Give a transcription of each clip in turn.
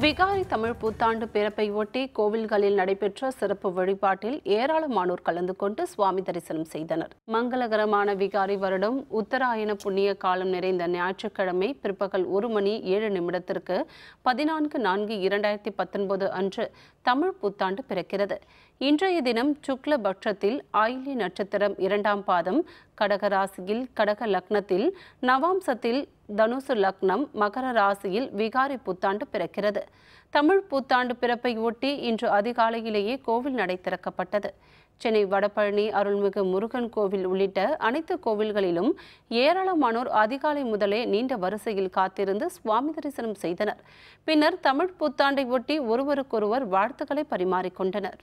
விகாரி தமிழ் புத்தாண்டு பிறப்பை ஒட்டி கோவில்களில் நடைபெற்ற சிறப்பு வழிபாட்டில் ஏராளமானோர் கலந்து கொண்டு சுவாமி தரிசனம் செய்தனர். மங்களகரமான விகாரி வருடம் உத்தராயண புண்ணிய காலம் நிறைந்த ஞாயிற்றுக்கிழமை பிற்பகல் ஒரு மணி ஏழு நிமிடத்திற்கு பதினான்கு நான்கு இரண்டாயிரத்தி பத்தொன்பது அன்று தமிழ் புத்தாண்டு பிறக்கிறது. இன்றைய தினம் சுக்ல பட்சத்தில் ஆயிலி நட்சத்திரம் இரண்டாம் பாதம் கடகராசியில் கடக லக்னத்தில் நவாம்சத்தில் தனுசு லக்னம் மகர ராசியில் விகாரி புத்தாண்டு பிறக்கிறது. தமிழ் புத்தாண்டு பிறப்பை ஒட்டி இன்று அதிகாலையிலேயே கோவில் நடை திறக்கப்பட்டது. சென்னை வடபழனி அருள்மிகு முருகன் கோவில் உள்ளிட்ட அனைத்து கோவில்களிலும் ஏராளமானோர் அதிகாலை முதலே நீண்ட வரிசையில் காத்திருந்து சுவாமி தரிசனம் செய்தனர். பின்னர் தமிழ் புத்தாண்டை ஒட்டி ஒருவருக்கொருவர் வாழ்த்துக்களை பரிமாறிக்கொண்டனர்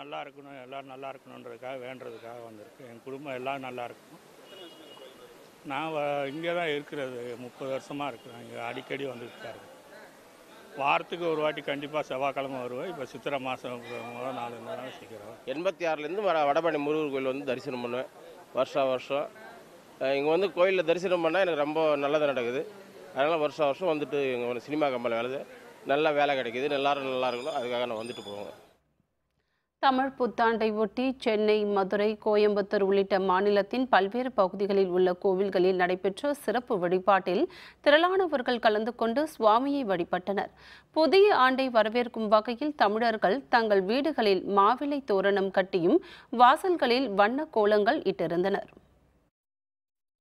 நல்லா இருக்கணும் எல்லோரும் நல்லா இருக்கணுன்றதுக்காக வேண்டதுக்காக வந்திருக்கு. என் குடும்பம் எல்லாம் நல்லா இருக்கணும். நான் இங்கே தான் இருக்கிறது. முப்பது வருஷமாக இருக்கிறேன். இங்கே அடிக்கடி வந்துட்டு தான் இருக்கேன் வாரத்துக்கு ஒரு வாட்டி கண்டிப்பாக செவ்வாய்க்கிழமை வருவேன். இப்போ சித்திரை மாதம் முதல் நாலு நாள் சீக்கிரம் எண்பத்தி ஆறுலேருந்து வட வடபழனி முருகர் கோயில் வந்து தரிசனம் பண்ணுவேன். வருஷம். வருஷம் இங்கே வந்து கோயிலில் தரிசனம் பண்ணால் எனக்கு ரொம்ப நல்லது நடக்குது. அதனால் வருஷம் வருஷம் வந்துட்டு இங்கே ஒரு சினிமா கம்பெனி வேலை நல்லா வேலை கிடைக்குது. எல்லாரும் நல்லா இருக்கணும். அதுக்காக நான் வந்துட்டு போவேன். தமிழ் புத்தாண்டை ஒட்டி சென்னை மதுரை கோயம்புத்தூர் உள்ளிட்ட மாநிலத்தின் பல்வேறு பகுதிகளில் உள்ள கோவில்களில் நடைபெற்ற சிறப்பு வழிபாட்டில் திரளானவர்கள் கலந்து கொண்டு சுவாமியை வழிபட்டனர். புதிய ஆண்டை வரவேற்கும் வகையில் தமிழர்கள் தங்கள் வீடுகளில் மாவிலை தோரணம் கட்டியும் வாசல்களில் வண்ண கோலங்கள் இட்டிருந்தனர்.